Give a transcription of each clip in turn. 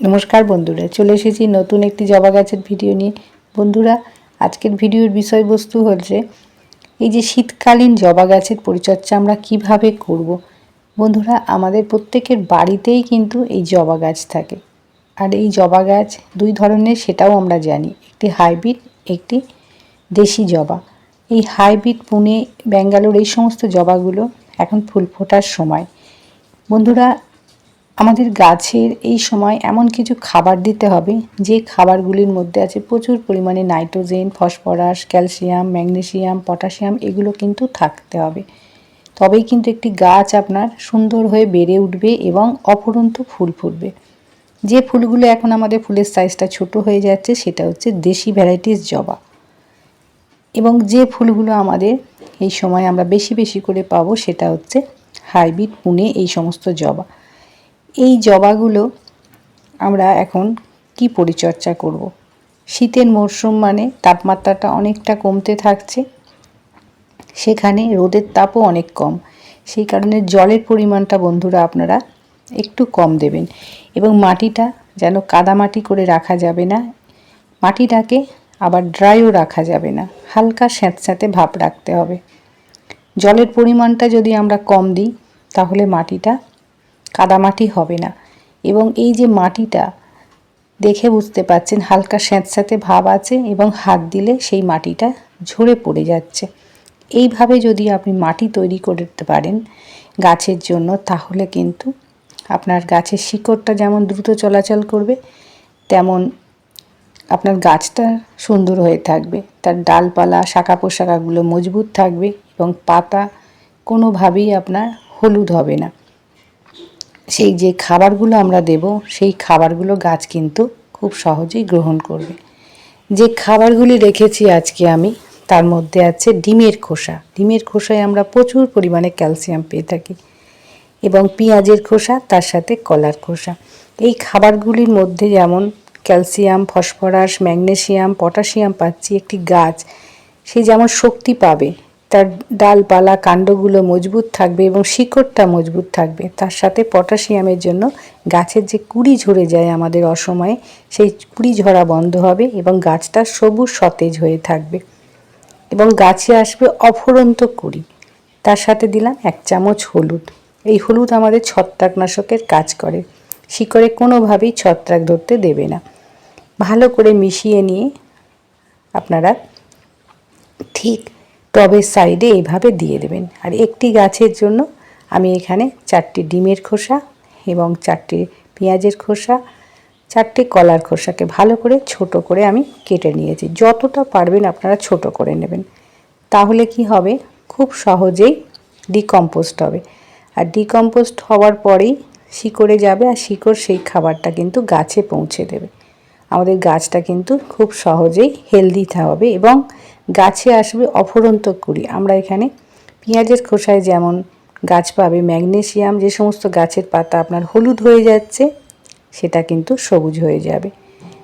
নমস্কার বন্ধুরা, চলে এসেছি নতুন একটি জবা গাছের ভিডিও নিয়ে। বন্ধুরা, আজকের ভিডিওর বিষয়বস্তু হচ্ছে, এই যে শীতকালীন জবা গাছের পরিচর্যা আমরা কীভাবে করব। বন্ধুরা, আমাদের প্রত্যেকের বাড়িতেই কিন্তু এই জবা গাছ থাকে। আর এই জবা গাছ দুই ধরনের, সেটাও আমরা জানি। একটি হাইব্রিড একটি দেশি জবা। এই হাইব্রিড পুনে, ব্যাঙ্গালোর, এই সমস্ত জবাগুলো এখন ফুল ফোটার সময়। বন্ধুরা আমাদের গাছের এই সময় এমন কিছু খাবার দিতে হবে, যে খাবারগুলির মধ্যে আছে প্রচুর পরিমাণে nitrogen, phosphorus, calcium, magnesium, potassium, এগুলো কিন্তু থাকতে হবে। তবেই কিন্তু একটি গাছ আপনার সুন্দর হয়ে বেড়ে উঠবে এবং অপরন্ত ফুল ফুটবে। যে ফুলগুলো এখন আমাদের ফুলের সাইজটা ছোট হয়ে যাচ্ছে, সেটা হচ্ছে দেশি ভ্যারাইটিস জবা। এবং যে ফুলগুলো আমাদের এই সময় আমরা বেশি বেশি করে পাবো, সেটা হচ্ছে হাইব্রিড পুনে এই সমস্ত জবা। এই জবাগুলো আমরা এখন কি পরিচর্যা করব। শীতের মরশুম মানে তাপমাত্রাটা অনেকটা কমতে থাকছে। সেখানে রোদের তাপও অনেক কম। সেই কারণে জলের পরিমাণটা বন্ধুরা আপনারা একটু কম দেবেন এবং মাটিটা যেন কাদামাটি করে রাখা যাবে না। মাটিটাকে আবার ড্রাইও রাখা যাবে না। হালকা স্যাঁতস্যাঁতে ভাব রাখতে হবে। জলের পরিমাণটা যদি আমরা কম দিই, তাহলে মাটিটা কাদামাটি হবে না। এবং এই যে মাটিটা, দেখে বুঝতে পাচ্ছেন হালকা স্যাঁতস্যাঁতে ভাব আছে এবং হাত দিলে সেই মাটিটা ঝরে পড়ে যাচ্ছে। এইভাবে যদি আপনি মাটি তৈরি করতে পারেন গাছের জন্য, তাহলে কিন্তু আপনার গাছের শিকড়টা যেমন দ্রুত চলাচল করবে, তেমন আপনার গাছটা সুন্দর হয়ে থাকবে। তার ডালপালা শাখা পোশাকাগুলো মজবুত থাকবে এবং পাতা কোনোভাবেই আপনার হলুদ হবে না। সেই যে খাবারগুলো আমরা দেব, সেই খাবারগুলো গাছ কিন্তু খুব সহজেই গ্রহণ করবে। যে খাবারগুলি রেখেছি আজকে আমি, তার মধ্যে আছে ডিমের খোসা। ডিমের খোসায় আমরা প্রচুর পরিমাণে ক্যালসিয়াম পেয়ে থাকি এবং পেঁয়াজের খোসা, তার সাথে কলার খোসা। এই খাবারগুলির মধ্যে যেমন ক্যালসিয়াম, ফসফরাস, ম্যাগনেসিয়াম, পটাশিয়াম পাচ্ছি একটি গাছ, সে যেমন শক্তি পাবে তার ডালপালা কাণ্ডগুলো মজবুত থাকবে এবং শিকড়টা মজবুত থাকবে। তার সাথে পটাশিয়ামের জন্য গাছের যে কুড়ি ঝরে যায় আমাদের অসময়ে, সেই কুড়ি ঝরা বন্ধ হবে এবং গাছটা সবুজ সতেজ হয়ে থাকবে এবং গাছে আসবে অফরন্ত কুড়ি। তার সাথে দিলাম এক চামচ হলুদ। এই হলুদ আমাদের ছত্রাকনাশকের কাজ করে। শিকড়ে কোনোভাবেই ছত্রাক ধরতে দেবে না। ভালো করে মিশিয়ে নিয়ে আপনারা ঠিক টবের সাইডে এইভাবে দিয়ে দেবেন। আর একটি গাছের জন্য আমি এখানে চারটি ডিমের খোসা এবং চারটি পেঁয়াজের খোসা, চারটি কলার খোসাকে ভালো করে ছোট করে আমি কেটে নিয়েছি। যতটা পারবেন আপনারা ছোট করে নেবেন। তাহলে কি হবে? খুব সহজেই ডিকম্পোস্ট হবে। আর ডিকম্পোস্ট হওয়ার পরেই শিকড়ে যাবে আর শিকড় সেই খাবারটা কিন্তু গাছে পৌঁছে দেবে। আমাদের গাছটা কিন্তু খুব সহজেই হেলদি হবে এবং গাছে আসবে অফরন্ত কুড়ি। আমরা এখানে পেঁয়াজের খোসায় যেমন গাছ পাবে, ম্যাগনেশিয়াম যে সমস্ত গাছের পাতা আপনার হলুদ হয়ে যাচ্ছে, সেটা কিন্তু সবুজ হয়ে যাবে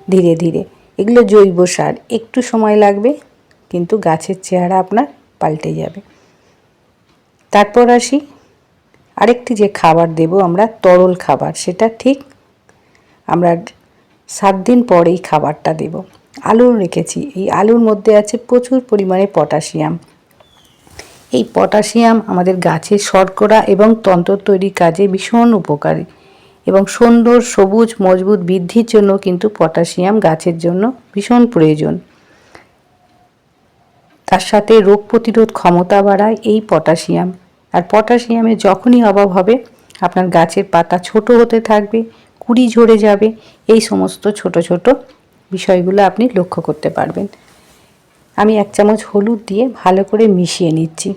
ধীরে ধীরে। এগুলো জৈব সার, একটু সময় লাগবে, কিন্তু গাছের চেহারা আপনার পাল্টে যাবে। তারপর আসি, আরেকটি যে খাবার দেব আমরা, তরল খাবার, সেটা ঠিক আমরা সাত দিন পরেই খাবারটা দেব। আলু রেখেছি। এই আলুর মধ্যে আছে প্রচুর পরিমাণে পটাশিয়াম। এই পটাশিয়াম আমাদের গাছের শর্করা এবং তন্ত্র তৈরির কাজে ভীষণ উপকারী এবং সুন্দর, সবুজ, মজবুত বৃদ্ধির জন্য কিন্তু পটাশিয়াম গাছের জন্য ভীষণ প্রয়োজন। তার সাথে রোগ প্রতিরোধ ক্ষমতা বাড়ায় এই পটাশিয়াম। আর পটাশিয়ামের যখনই অভাব হবে, আপনার গাছের পাতা ছোট হতে থাকবে, কুড়ি ঝরে যাবে, এই সমস্ত ছোট ছোট বিষয়গুলো আপনি লক্ষ্য করতে পারবেন। আমি এক চামচ হলুদ দিয়ে ভালো করে মিশিয়ে নিচ্ছি।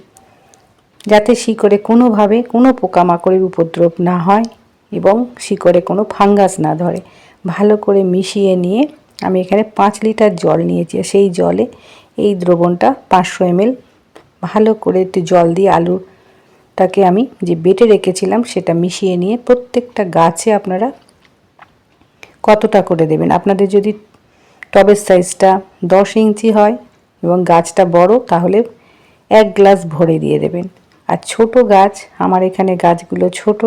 যাতে শিকড়ে কোনোভাবে কোনো পোকামাকড়ের উপদ্রব না হয় এবং শিকড়ে কোনো ফাঙ্গাস না ধরে। ভালো করে মিশিয়ে নিয়ে আমি এখানে পাঁচ লিটার জল নিয়েছি সেই জলে এই দ্রবণটা পাঁচশো এমএল ভালো করে একটু জল দিয়ে আলুটাকে আমি যে বেটে রেখেছিলাম সেটা মিশিয়ে নিয়ে প্রত্যেকটা গাছে আপনারা কতটা করে দেবেন। আপনাদের যদি টবের সাইজটা দশ ইঞ্চি হয় এবং গাছটা বড়, তাহলে এক গ্লাস ভরে দিয়ে দেবেন। আর ছোট গাছ, আমার এখানে গাছগুলো ছোট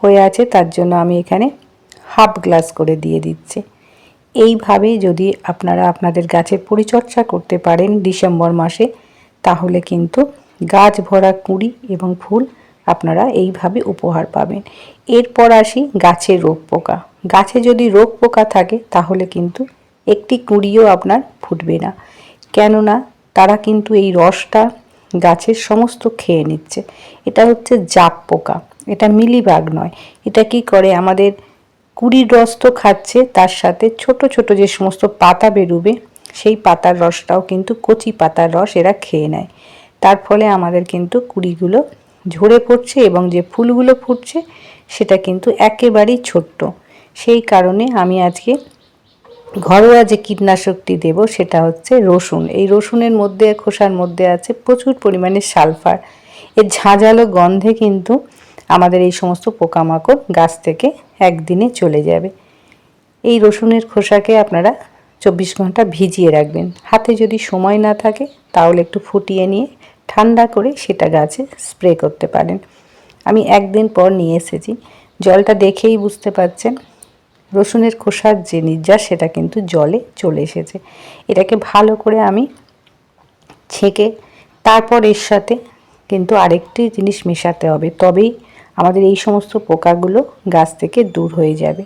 হয়ে আছে, তার জন্য আমি এখানে হাফ গ্লাস করে দিয়ে দিচ্ছে। এইভাবে যদি আপনারা আপনাদের গাছের পরিচর্যা করতে পারেন ডিসেম্বর মাসে, তাহলে কিন্তু গাছ ভরা কুঁড়ি এবং ফুল আপনারা এইভাবে উপহার পাবেন। এরপর আসি গাছের রোগ পোকা। গাছে যদি রোগ পোকা থাকে, তাহলে কিন্তু একটি কুঁড়িও আপনার ফুটবে না। কেননা তারা কিন্তু এই রসটা গাছের সমস্ত খেয়ে নিচ্ছে। এটা হচ্ছে জাপ পোকা। এটা মিলিবাগ নয়। এটা কি করে? আমাদের কুড়ির রস তো খাচ্ছে, তার সাথে ছোট ছোট যে সমস্ত পাতা বেরোবে, সেই পাতার রসটাও কিন্তু কচি পাতার রস এরা খেয়ে নেয়। তার ফলে আমাদের কিন্তু কুড়িগুলো ঝরে পড়ছে এবং যে ফুলগুলো ফুটছে, সেটা কিন্তু একেবারেই ছোট্ট। সেই কারণে আমি আজকে ঘরোয়া যে কীটনাশকটি দেব সেটা হচ্ছে রসুন। এই রসুনের মধ্যে, খোসার মধ্যে আছে প্রচুর পরিমাণে সালফার। এর ঝাঁঝালো গন্ধে কিন্তু আমাদের এই সমস্ত পোকামাকড় গাছ থেকে একদিনে চলে যাবে। এই রসুনের খোসাকে আপনারা চব্বিশ ঘণ্টা ভিজিয়ে রাখবেন। হাতে যদি সময় না থাকে, তাহলে একটু ফুটিয়ে নিয়ে ঠান্ডা করে সেটা গাছে স্প্রে করতে পারেন। আমি একদিন পর নিয়ে এসেছি। জলটা দেখেই বুঝতে পারছেন রসুনের খোসার যে নির্যাস, সেটা কিন্তু জলে চলে এসেছে। এটাকে ভালো করে আমি ছেঁকে, তারপর এর সাথে কিন্তু আরেকটি জিনিস মেশাতে হবে। তবেই আমাদের এই সমস্ত পোকাগুলো গাছ থেকে দূর হয়ে যাবে।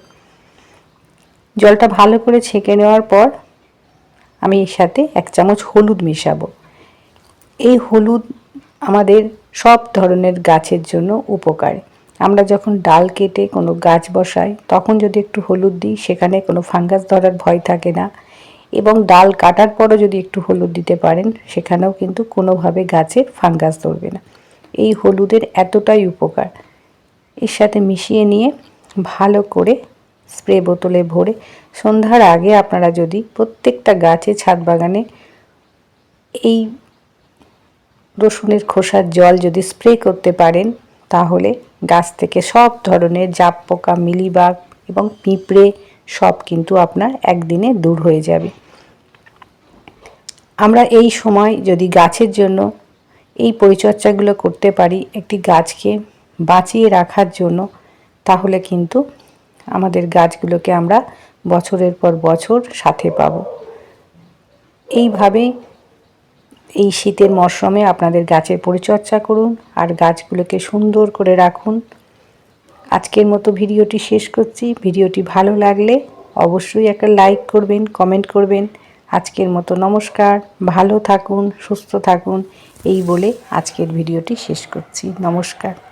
জলটা ভালো করে ছেঁকে নেওয়ার পর আমি এর সাথে এক চামচ হলুদ মেশাবো। এই হলুদ আমাদের সব ধরনের গাছের জন্য উপকারী। আমরা যখন ডাল কেটে কোনো গাছ বসাই, তখন যদি একটু হলুদ দিই, সেখানে কোনো ফাঙ্গাস ধরার ভয় থাকে না। এবং ডাল কাটার পরও যদি একটু হলুদ দিতে পারেন, সেখানেও কিন্তু কোনোভাবে গাছে ফাঙ্গাস ধরবে না। এই হলুদের এতটাই উপকার। এর সাথে মিশিয়ে নিয়ে ভালো করে স্প্রে বোতলে ভরে সন্ধ্যার আগে আপনারা যদি প্রত্যেকটা গাছে ছাদ বাগানে এই রসুনের খোসার জল যদি স্প্রে করতে পারেন তাহলে গাছ থেকে সব ধরনের জাপ পোকা, মিলিবাগ এবং পিঁপড়ে সব কিন্তু আপনার একদিনে দূর হয়ে যাবে। আমরা এই সময় যদি গাছের জন্য এই পরিচর্যাগুলো করতে পারি একটি গাছকে বাঁচিয়ে রাখার জন্য, তাহলে কিন্তু আমাদের গাছগুলোকে আমরা বছরের পর বছর সাথে পাব। এইভাবেই এই শীতের মরশুমে আপনাদের গাছের পরিচর্যা করুন আর গাছগুলোকে সুন্দর করে রাখুন। আজকের মতো ভিডিওটি শেষ করছি। ভিডিওটি ভালো লাগলে অবশ্যই একটা লাইক করবেন, কমেন্ট করবেন। আজকের মতো নমস্কার, ভালো থাকুন, সুস্থ থাকুন, এই বলে আজকের ভিডিওটি শেষ করছি। নমস্কার।